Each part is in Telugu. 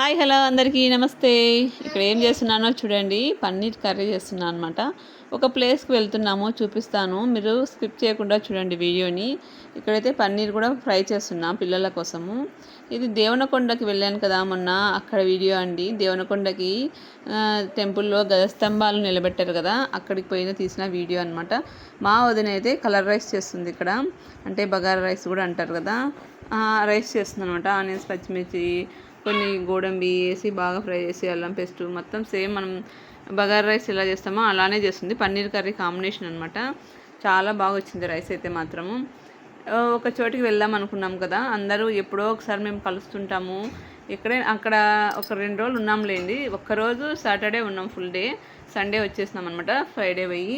హాయ్ హలో అందరికీ నమస్తే. ఇక్కడ ఏం చేస్తున్నానో చూడండి. పన్నీర్ కర్రీ చేస్తున్నాను అనమాట ఒక ప్లేస్కి వెళ్తున్నాము చూపిస్తాను. మీరు స్కిప్ చేయకుండా చూడండి వీడియోని. ఇక్కడైతే పన్నీర్ కూడా ఫ్రై చేస్తున్నా పిల్లల కోసము. ఇది దేవనకొండకి వెళ్ళాను కదా మొన్న అక్కడ వీడియో అండి. దేవనకొండకి టెంపుల్లో గజస్తంభాలు నిలబెట్టారు కదా అక్కడికి పోయిన తీసిన వీడియో అనమాట మా వదిన అయితే కలర్ రైస్ చేస్తుంది ఇక్కడ. అంటే బగారా రైస్ కూడా అంటారు కదా. రైస్ చేస్తుంది అనమాట ఆనియన్స్ పచ్చిమిర్చి కొన్ని గోడంబి వేసి బాగా ఫ్రై చేసి అల్లం పేస్ట్ మొత్తం సేమ్ మనం బగారా రైస్ ఎలా చేస్తామో అలానే చేస్తుంది. పన్నీర్ కర్రీ కాంబినేషన్ అనమాట చాలా బాగా వచ్చింది రైస్ అయితే మాత్రము. ఒక చోటికి వెళ్దాం అనుకున్నాం కదా. అందరూ ఎప్పుడో ఒకసారి మేము కలుస్తుంటాము. ఇక్కడే అక్కడ ఒక రెండు రోజులు ఉన్నాంలేండి. ఒక్కరోజు సాటర్డే ఉన్నాం ఫుల్ డే. సండే వచ్చేసినాం అనమాట ఫ్రైడే పోయి.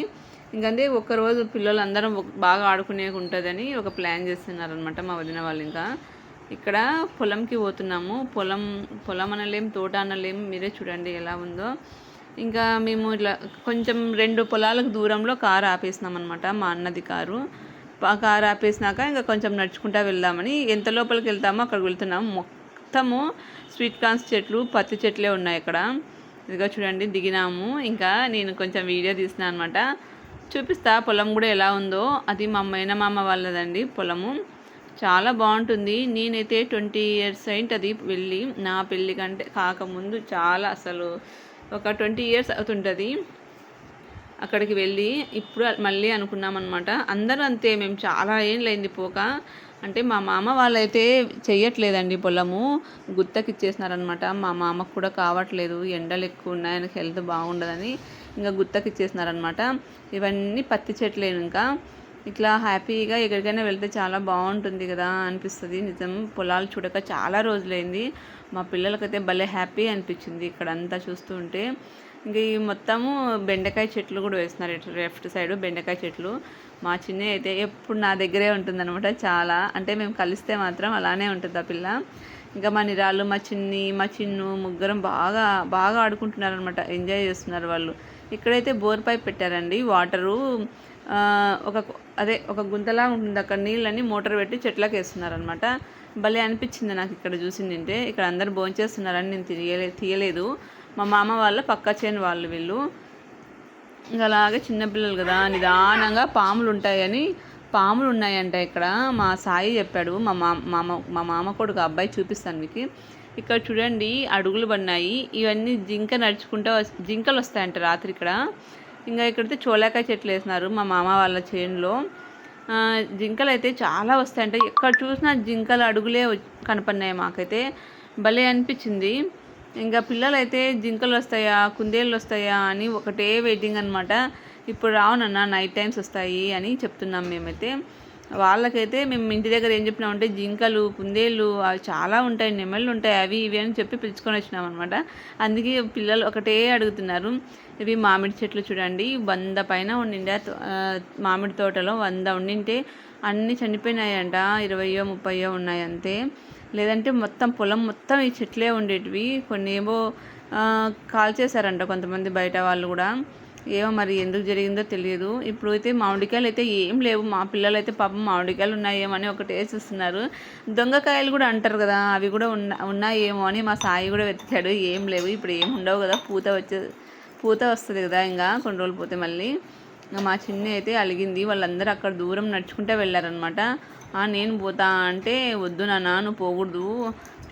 ఇంకంతే ఒక్కరోజు పిల్లలందరం బాగా ఆడుకునే ఉంటుందని ఒక ప్లాన్ చేస్తున్నారనమాట మా వదిన వాళ్ళు ఇంకా. ఇక్కడ పొలంకి పోతున్నాము. పొలం పొలం అనలేం తోట అనలేం మీరే చూడండి ఎలా ఉందో. ఇంకా మేము ఇట్లా కొంచెం రెండు పొలాలకు దూరంలో కారు ఆపేసినాం అనమాట మా అన్నది కారు. కారు ఆపేసినాక ఇంకా కొంచెం నడుచుకుంటా వెళ్దామని ఎంత లోపలికి వెళ్తామో అక్కడికి వెళ్తున్నాము మొత్తము స్వీట్ కార్న్స్ చెట్లు పత్తి చెట్లే ఉన్నాయి ఇక్కడ ఇదిగో చూడండి దిగినాము. ఇంకా నేను కొంచెం వీడియో తీసినా అనమాట చూపిస్తా పొలం కూడా ఎలా ఉందో. అది మా మేనమామ వాళ్ళదండి పొలము. చాలా బాగుంటుంది. నేనైతే ట్వంటీ ఇయర్స్ అది వెళ్ళి నా పెళ్ళి కంటే కాకముందు చాలా అసలు ఒక ట్వంటీ ఇయర్స్ అవుతుంటుంది అక్కడికి వెళ్ళి. ఇప్పుడు మళ్ళీ అనుకున్నాం అనమాట అందరూ అంతే మేము చాలా ఏళ్ళైంది పోక. అంటే మా మామ వాళ్ళైతే చెయ్యట్లేదండి పొలము. గుత్తకి ఇచ్చేసినారనమాట మా మామకు కూడా కావట్లేదు. ఎండలు ఎక్కువ ఉన్నాయి. ఆయనకి హెల్త్ బాగుండదని ఇంకా గుత్తకి ఇచ్చేసినారనమాట ఇవన్నీ పత్తి చెట్లేను ఇంకా ఇట్లా హ్యాపీగా ఎక్కడికైనా వెళ్తే చాలా బాగుంటుంది కదా అనిపిస్తుంది. నిజం పొలాలు చూడక చాలా రోజులైంది. మా పిల్లలకైతే భలే హ్యాపీ అనిపించింది ఇక్కడ అంతా చూస్తూ ఉంటే. ఇంక ఈ మొత్తము బెండకాయ చెట్లు కూడా వేస్తున్నారు ఇట్లా లెఫ్ట్ సైడ్ బెండకాయ చెట్లు. మా చిన్న అయితే ఎప్పుడు నా దగ్గరే ఉంటుందన్నమాట చాలా. అంటే మేము కలిస్తే మాత్రం అలానే ఉంటుంది ఆ పిల్ల. ఇంకా మా నిరాళ్ళు మా చిన్ని మా చిన్ను ముగ్గురం బాగా బాగా ఆడుకుంటున్నారు అనమాట ఎంజాయ్ చేస్తున్నారు వాళ్ళు. ఇక్కడైతే బోర్ పైప్ పెట్టారండి. వాటరు ఒక అదే ఒక గుంతలా ఉంటుంది అక్కడ నీళ్ళని మోటార్ పెట్టి చెట్లకు వేస్తున్నారనమాట భలే అనిపించింది నాకు ఇక్కడ చూసి నింటే ఇక్కడ అందరు భోంచేస్తున్నారని నేను తీయలే తీయలేదు. మా మామ వాళ్ళ పక్క చేను వాళ్ళు వీళ్ళు. ఇంకా అలాగే చిన్నపిల్లలు కదా నిదానంగా పాములు ఉంటాయని పాములు ఉన్నాయంట ఇక్కడ. మా సాయి చెప్పాడు మా మామ మా మామ కొడుకు అబ్బాయి చూపిస్తాను మీకు. ఇక్కడ చూడండి అడుగులు పడినాయి. ఇవన్నీ జింక నడుచుకుంటూ జింకలు వస్తాయంట రాత్రి ఇక్కడ. ఇంకా ఇక్కడైతే చోలాకాయ చెట్లు వేసినారు మా మామ వాళ్ళ చేనులో. జింకలు అయితే చాలా వస్తాయంట. ఎక్కడ చూసినా జింకలు అడుగులే కనపడినాయి మాకైతే. భలే అనిపించింది. ఇంకా పిల్లలైతే జింకలు వస్తాయా కుందేళ్ళు వస్తాయా అని ఒకటే వెయిటింగ్ అనమాట ఇప్పుడు రావునన్నా నైట్ టైమ్స్ వస్తాయి అని చెప్తున్నాం మేమైతే. వాళ్ళకైతే మేము ఇంటి దగ్గర ఏం చెప్పినామంటే జింకలు కుందేళ్ళు అవి చాలా ఉంటాయి నెమళ్ళు ఉంటాయి అవి ఇవి అని చెప్పి పిలుచుకొని వచ్చినాం అనమాట అందుకే పిల్లలు ఒకటే అడుగుతున్నారు. ఇవి మామిడి చెట్లు చూడండి వంద పైన ఉండిండే. మామిడి తోటలో వంద ఉండింటే అన్నీ చనిపోయినాయంట ఇరవయో ముప్పయో ఉన్నాయి అంతే లేదంటే మొత్తం పొలం మొత్తం ఈ చెట్లే ఉండేటివి. కొన్ని ఏమో కాల్ చేశారంట కొంతమంది బయట వాళ్ళు కూడా. ఏమో మరి ఎందుకు జరిగిందో తెలియదు. ఇప్పుడు అయితే మామిడికాయలు అయితే ఏం లేవు. మా పిల్లలు అయితే పాపం మామిడికాయలు ఉన్నాయేమని ఒకటి వేసిస్తున్నారు దొంగకాయలు కూడా అంటారు కదా అవి కూడా ఉన్న ఉన్నాయేమో అని మా సాయి కూడా వెతికాడు. ఏం లేవు. ఇప్పుడు ఏం ఉండవు కదా. పూత వచ్చే పూత వస్తుంది కదా ఇంకా కొన్ని రోజులు పోతే మళ్ళీ. మా చిన్న అయితే అలిగింది. వాళ్ళందరూ అక్కడ దూరం నడుచుకుంటే వెళ్ళారనమాట నేను పోతా అంటే వద్దు నాన్న నువ్వు పోకూడదు.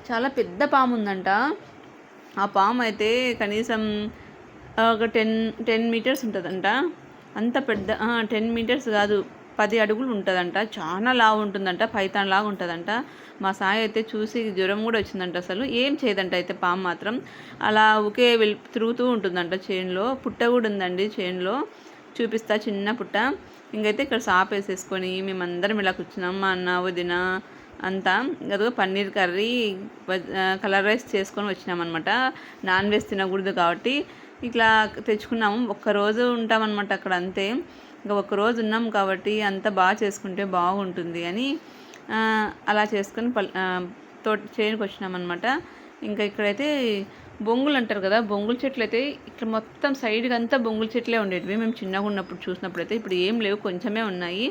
చాలా పెద్ద పాము ఉందంట. ఆ పాము అయితే కనీసం ఒక టెన్ టెన్ మీటర్స్ ఉంటుందంట. అంత పెద్ద టెన్ మీటర్స్ కాదు పది అడుగులు ఉంటుందంట. చాలా లావు ఉంటుందంట పైతాన్ లాగా ఉంటుందంట. మా సాయి అయితే చూసి జ్వరం కూడా వచ్చిందంట అసలు. ఏం చేయదంట అయితే పాము మాత్రం. అలా ఒకే వెళ్ళి తిరుగుతూ ఉంటుందంట చేనులో. పుట్ట కూడా ఉందండి చేనులో. చూపిస్తా చిన్న పుట్ట. ఇంకైతే ఇక్కడ సాప్ వేసేసుకొని మేమందరం ఇలా కూర్చున్నాం. మా అన్న వదిన అంతా. అదిగో పన్నీర్ కర్రీ కలర్ రైస్ చేసుకొని వచ్చినామన్నమాట. నాన్ వెజ్ తినకూడదు కాబట్టి ఇట్లా తెచ్చుకున్నాము. ఒక్కరోజు ఉంటామన్నమాట అక్కడ అంతే. ఇంకా ఒక్కరోజు ఉన్నాం కాబట్టి అంత బాగా చేసుకుంటే బాగుంటుంది అని అలా చేసుకొని పల్ తోట చేయడానికి వచ్చినామన్నమాట ఇంకా ఇక్కడైతే బొంగులు అంటారు కదా బొంగుల చెట్లు అయితే ఇక్కడ మొత్తం సైడ్కి అంతా బొంగుల చెట్లే ఉండేటివి. మేము చిన్నగా ఉన్నప్పుడు చూసినప్పుడు అయితే ఇప్పుడు ఏం లేవు కొంచెమే ఉన్నాయి.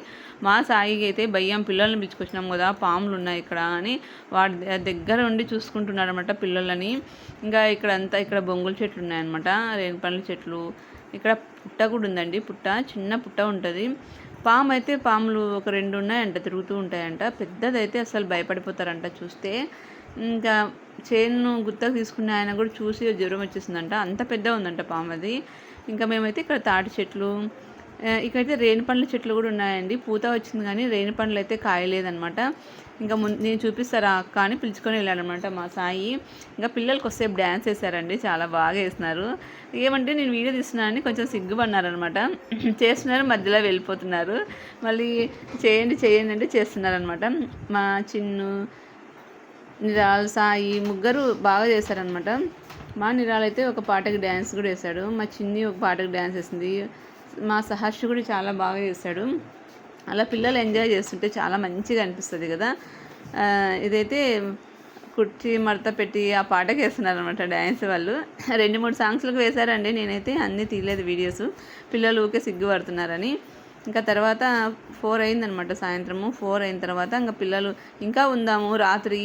మా సాయికి అయితే భయ్యం పిల్లల్ని పిలుచుకొచ్చినాం కదా పాములు ఉన్నాయి ఇక్కడ అని. వాడి దగ్గర ఉండి చూసుకుంటున్నాడు అనమాట పిల్లలని. ఇంకా ఇక్కడ అంతా ఇక్కడ బొంగుల చెట్లు ఉన్నాయన్నమాట రేణిపండ్ల చెట్లు. ఇక్కడ పుట్ట కూడా ఉందండి పుట్ట చిన్న పుట్ట ఉంటుంది. పాము అయితే పాములు ఒక రెండు ఉన్నాయంట తిరుగుతూ ఉంటాయంట. పెద్దదైతే అసలు భయపడిపోతారంట చూస్తే. ఇంకా చేను గుత్తకు తీసుకునే ఆయన కూడా చూసి జ్వరం వచ్చేసిందంట. అంత పెద్ద ఉందంట పాము అది. ఇంకా మేమైతే ఇక్కడ తాటి చెట్లు ఇక్కడైతే రేణి పండ్ల చెట్లు కూడా ఉన్నాయండి. పూత వచ్చింది కానీ రేణి పండ్లు అయితే కాయలేదనమాట ఇంకా ముందు నేను చూపిస్తారా అక్క అని పిలుచుకొని వెళ్ళాడనమాట మా సాయి. ఇంకా పిల్లలకి వస్తే డ్యాన్స్ వేసారండి చాలా బాగా వేస్తున్నారు. ఏమంటే నేను వీడియో తీస్తున్నానని కొంచెం సిగ్గుపడినారనమాట చేస్తున్నారు మధ్యలో వెళ్ళిపోతున్నారు. మళ్ళీ చేయండి చేయండి అంటే చేస్తున్నారనమాట మా చిన్ను నిరాల్ సాయి ముగ్గురు బాగా చేశారనమాట మా నిరాల్ అయితే ఒక పాటకి డ్యాన్స్ కూడా వేశాడు మా చిన్ని ఒక పాటకి డ్యాన్స్ వేసింది మా సహర్షి కూడా చాలా బాగా చేశాడు అలా పిల్లలు ఎంజాయ్ చేస్తుంటే చాలా మంచిగా అనిపిస్తుంది కదా. ఇదైతే కుర్చీ మడత పెట్టి ఆ పాటకి వేస్తున్నారనమాట డ్యాన్స్ వాళ్ళు. రెండు మూడు సాంగ్స్లకు వేశారండి. నేనైతే అన్నీ తీయలేదు వీడియోస్. పిల్లలు ఊకే సిగ్గుపడుతున్నారని. ఇంకా తర్వాత ఫోర్ అయిందనమాట సాయంత్రము. ఫోర్ అయిన తర్వాత ఇంకా పిల్లలు ఇంకా ఉందాము. రాత్రి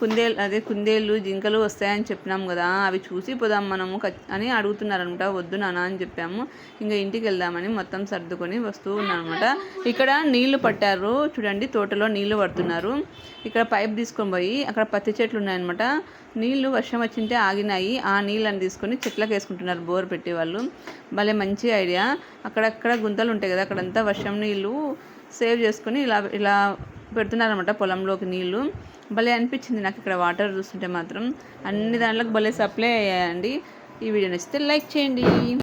కుందేలు అదే కుందేళ్ళు జింకలు వస్తాయని చెప్పినాం కదా అవి చూసి పోదాం మనము అని అడుగుతున్నారనమాట. వద్దు నాన్న అని చెప్పాము. ఇంకా ఇంటికి వెళ్దామని మొత్తం సర్దుకొని వస్తూ ఉన్నారనమాట. ఇక్కడ నీళ్ళు పట్టారు. చూడండి తోటలో నీళ్ళు పడుతున్నారు. ఇక్కడ పైప్ తీసుకొని పోయి అక్కడ పత్తి చెట్లు ఉన్నాయన్నమాట. నీళ్ళు వర్షం వచ్చింటే ఆగినాయి. ఆ నీళ్ళని తీసుకొని చెట్లకు వేసుకుంటున్నారు బోర్ పెట్టే వాళ్ళు భలే మంచి ఐడియా. అక్కడక్కడ గుంతలు ఉంటాయి కదా అక్కడంతా వర్షం నీళ్ళు సేవ్ చేసుకొని ఇలా ఇలా పెడుతున్నారనమాట పొలంలోకి నీళ్ళు. భలే అనిపించింది నాకు ఇక్కడ వాటర్ చూస్తుంటే మాత్రం. అన్ని దాంట్లోకి భలే సప్లై అయ్యాయండి. ఈ వీడియో నచ్చితే లైక్ చేయండి.